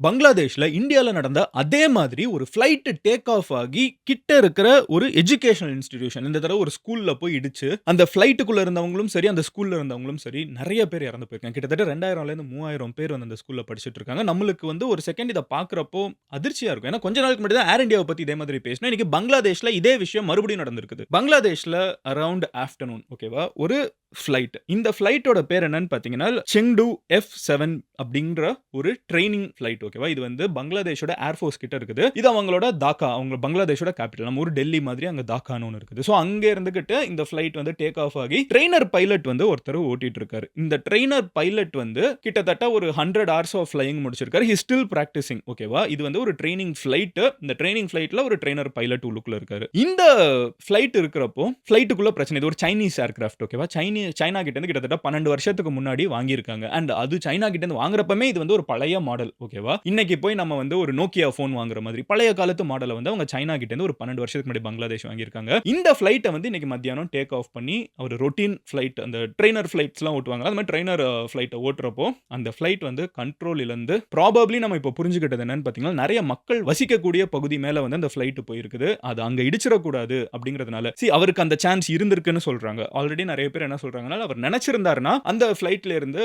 பங்களாதேஷில் இந்தியாவில் நடந்த அதே மாதிரி ஒரு ஃப்ளைட்டு டேக் ஆஃப் ஆகி கிட்ட இருக்கிற ஒரு எஜுகேஷனல் இன்ஸ்டிடியூஷன் இந்த தடவை ஒரு ஸ்கூலில் போய் இடிச்சு அந்த ஃப்ளைட்டுக்குள்ளே இருந்தவங்களும் சரி அந்த ஸ்கூலில் இருந்தவங்களும் சரி நிறைய பேர் இறந்து போயிருக்காங்க. கிட்டத்தட்ட ரெண்டாயிரம்லேருந்து மூவாயிரம் பேர் வந்து அந்த ஸ்கூலில் படிச்சுட்டு இருக்காங்க. நம்மளுக்கு வந்து ஒரு செகண்ட் இதை பார்க்குறப்போ அதிர்ச்சியாக இருக்கும். ஏன்னா கொஞ்ச நாளுக்கு முன்னாடி தான் ஏர் இந்தியாவை பற்றி இதே மாதிரி பேசினா இன்னைக்கு பங்களாதேஷில் இதே விஷயம் மறுபடியும் நடந்திருக்குது. பங்களாதேஷில் அரவுண்ட் ஆஃப்டர்நூன் ஓகேவா ஒரு ஃப்ளைட் இந்த ஃப்ளைட்டோட பேர் என்னன்னு பார்த்தீங்கன்னா செங்டு எஃப் செவன் அப்படிங்கிற ஒரு ட்ரைனிங் ஃப்ளைட் ஓகேவா இது வந்து பங்களாதேஷோட ஏர்ஃபோர்ஸ் கிட்ட இருக்குது. இது அவங்களோட தாக்கா அவங்க பங்களாதேஷோட கேபிட்டல் நம்ம ஒரு டெல்லி மாதிரி அங்கே தாக்கான்னு ஒன்று இருக்குது. ஸோ அங்கே இருந்துகிட்டு இந்த ஃப்ளைட் வந்து டேக் ஆஃப் ஆகி ட்ரெயினர் பைலட் வந்து ஒருத்தர் ஓட்டிட்டு இருக்காரு. இந்த ட்ரெயினர் பைலட் வந்து கிட்டத்தட்ட ஒரு ஹண்ட்ரட் ஹவர்ஸ் ஆஃப் ஃப்ளைங் முடிச்சிருக்காரு. ஹி ஸ்டில் ப்ராக்டிசிங் ஓகேவா இது வந்து ஒரு ட்ரைனிங் ஃப்ளைட்டு இந்த ட்ரைனிங் ஃப்ளைட்ல ஒரு ட்ரெயினர் பைலட் உள்ளுக்குள்ள இருக்காரு. இந்த ஃப்ளைட் இருக்கிறப்போ ஃப்ளைட்டுக்குள்ள பிரச்சனை. இது ஒரு சைனீஸ் ஏர்கிராஃப்ட் ஓகேவா சைனீஸ் சைனா கிட்ட இருந்து கிட்டத்தட்ட பன்னெண்டு வருஷத்துக்கு முன்னாடி வாங்கியிருக்காங்க. அண்ட் அது சைனா கிட்டேருந்து வாங்குறப்பமே இது வந்து ஒரு பழைய மாடல் ஓகேவா? இன்னைக்கு போய் நம்ம வந்து ஒரு நோக்கியா ஃபோன் வாங்குற மாதிரி பழைய காலத்து மாடலை வந்து அவங்க சைனா கிட்டேருந்து ஒரு பன்னெண்டு வருஷத்துக்கு முன்னாடி பங்களாதேஷ் வாங்கியிருக்காங்க. இந்த ஃப்ளைட்டை வந்து இன்னைக்கு மத்தியானம் டேக் ஆஃப் பண்ணி ஒரு ரொட்டீன் ஃப்ளைட் அந்த ட்ரெயினர் ஃப்ளைட்ஸ்லாம் ஓட்டுவாங்க அது மாதிரி ட்ரெயினர் ஃப்ளைட்டை ஓட்டுறப்போ அந்த ஃபிளைட் வந்து கண்ட்ரோல் இழந்து ப்ராபப்ளி நம்ம இப்போ புரிஞ்சுக்கிட்டது என்னன்னு பார்த்தீங்கன்னா நிறைய மக்கள் வசிக்கக்கூடிய பகுதி மேலே வந்து அந்த ஃப்ளைட்டு போயிருக்குது. அது அங்கே இடிச்சிடக்கூடாது அப்படிங்கிறதுனால சி அவருக்கு அந்த சான்ஸ் இருந்திருக்குன்னு சொல்றாங்க. ஆல்ரெடி நிறைய பேர் என்ன சொல்கிறாங்கனால அவர் நினைச்சிருந்தாருன்னா அந்த ஃபிளைட்ல இருந்து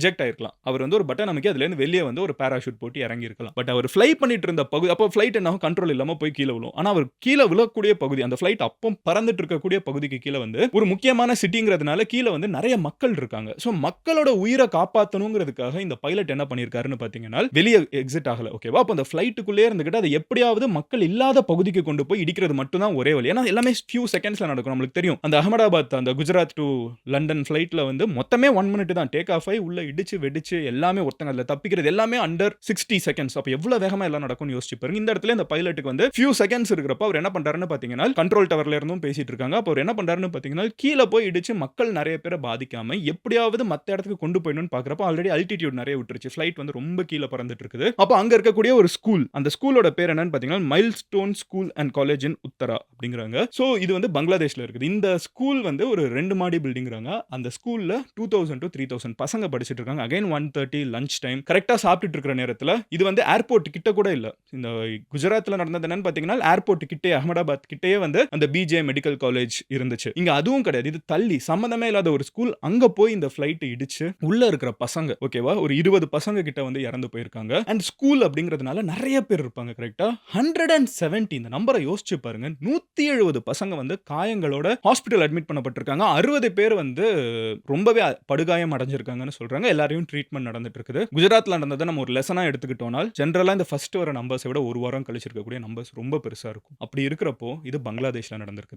இஜெக்ட் ஆயிருக்கலாம். அவர் வந்து ஒரு பட்டன் நமக்கு அதுல இருந்து வெளியே வந்து ஒரு பேராஷூட் போட்டு இறங்கி இருக்கலாம். பட் அவர் ஃப்ளை பண்ணிட்டு இருந்த பகுதி அப்போ ஃபிளைட் என்ன கண்ட்ரோல் இல்லாம போய் கீழே விழும். ஆனா அவர் கீழே விழக்கூடிய பகுதி அந்த ஃபிளைட் அப்போ பறந்துட்டு இருக்கக்கூடிய பகுதிக்கு கீழே வந்து ஒரு முக்கியமான சிட்டிங்கிறதுனால கீழே வந்து நிறைய மக்கள் இருக்காங்க. ஸோ மக்களோட உயிரை காப்பாற்றணுங்கிறதுக்காக இந்த பைலட் என்ன பண்ணியிருக்காருன்னு பார்த்தீங்கன்னா வெளியே எக்ஸிட் ஆகல. ஓகேவா அப்போ அந்த ஃபிளைட்டுக்குள்ளே இருந்துகிட்டு அதை எப்படியாவது மக்கள் இல்லாத பகுதிக்கு கொண்டு போய் இடிக்கிறது மட்டும் தான் ஒரே வழி. ஏன்னா எல்லாமே ஃபியூ செகண்ட்ஸில் நடக்கும். நம்மளுக்கு தெரியும். அந்த அகமதாபாத் அந்த குஜராத் டு லண்டன் ஃப்ளைட்டில் வந்து மொத்தமே ஒன் மினிட் தான். டேக் ஆஃப் ஆகி உள்ள இடிச்சு வெடிச்சு எல்லாமே ஒருத்தங்க அதில் தப்பிக்கிறது எல்லாமே அண்டர் சிக்ஸ்டி செகண்ட்ஸ் அப்போ எவ்வளோ வேகமா எல்லாம் நடக்கும்னு யோசிச்சு பாருங்க. இந்த இடத்துல இந்த பைலட்டுக்கு வந்து ஃபியூ செகண்ட்ஸ் இருக்கிறப்ப அவர் என்ன பண்ணுறாருன்னு பாத்தீங்கன்னா கண்ட்ரோல் டவர்ல இருந்தும் பேசிட்டு இருக்காங்க. அப்போ அவர் என்ன பண்ணுறாருன்னு பாத்தீங்கன்னா கீழே போய் இடிச்சு மக்கள் நிறைய பேரை பாதிக்காம எப்படியாவது மத்த இடத்துக்கு கொண்டு போயிடணும்னு பார்க்குறப்ப ஆல்ரெடி அல்டிடியூட் நிறைய விட்டுருச்சு. ஃப்ளைட் வந்து ரொம்ப கீழே பறந்துட்டு இருக்குது. அப்போ அங்க இருக்கக்கூடிய ஒரு ஸ்கூல் அந்த ஸ்கூலோட பேர் என்னன்னு பாத்தீங்கன்னா milestone school and college in Uttara அப்படிங்கிறாங்க. ஸோ இது வந்து பங்களாதேஷ்ல இருக்குது. இந்த ஸ்கூல் வந்து ஒரு ரெண்டு மாடி பில்டிங் அப்படிங்கிறாங்க. அந்த ஸ்கூல்ல two thousand to three thousand பசங்க படிச்சுட்டு இருக்காங்க. Again one thirty lunch time கரெக்டாக சாப்பிட்டுட்டு இருக்கிற நேரத்தில் இது வந்து ஏர்போர்ட் கிட்ட கூட இல்லை. இந்த குஜராத்தில் நடந்தது என்னன்னு பார்த்தீங்கன்னா ஏர்போர்ட் கிட்டே அகமதாபாத் கிட்டேயே வந்து அந்த பிஜே மெடிக்கல் காலேஜ் இருந்துச்சு. இங்கே அதுவும் கிடையாது. இது தள்ளி சம்மந்தமே இல்லாத ஒரு ஸ்கூல் அங்க போய் இந்த ஃபிளைட் இடிச்சு உள்ள இருக்கிற பசங்க ஓகேவா ஒரு இருபது பசங்க கிட்ட வந்து இறந்து போயிருக்காங்க. அண்ட் ஸ்கூல் அப்படிங்கிறதுனால நிறைய பேர் இருப்பாங்க கரெக்டா ஹண்ட்ரட் அண்ட் செவன்டி இந்த நம்பரை யோசிச்சு பாருங்க. நூத்தி எழுபது பசங்க வந்து காயங்களோட ஹாஸ்பிட்டல் அட்மிட் பண்ணப்பட்டிருக்காங்க. அறுபது பேர் வந்து ரொம்பவே படுகாயம் அடைஞ்சிருக்காங்கன்னு சொல்றாங்க. எல்லாரையும் ட்ரீட்மெண்ட் நடந்துட்டு இருக்குது குஜராத்ல நடந்ததை நம்ம ஒரு லெசனா எடுத்துக்கிட்டோம்னால் ஜென்ரலா இந்த ஃபர்ஸ்ட் வர நம்பர்ஸை விட ஒரு வாரம் கழிச்சிருக்கக்கூடிய நம்பர்ஸ் ரொம்ப பெருசா இருக்கும். அப்படி இருக்கிறப்போ இது பங்களாதேஷ்ல நடந்திருக்குது.